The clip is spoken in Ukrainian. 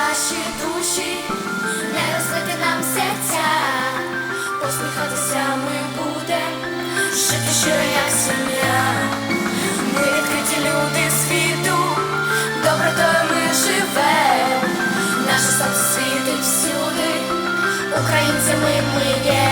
наші душі, не розлити нам серця, посміхатися ми будем, жити щиро, як сім'я, ми відкриті люди світу, добротою ми живемо, наше сонце світить всюди, українцями ми є.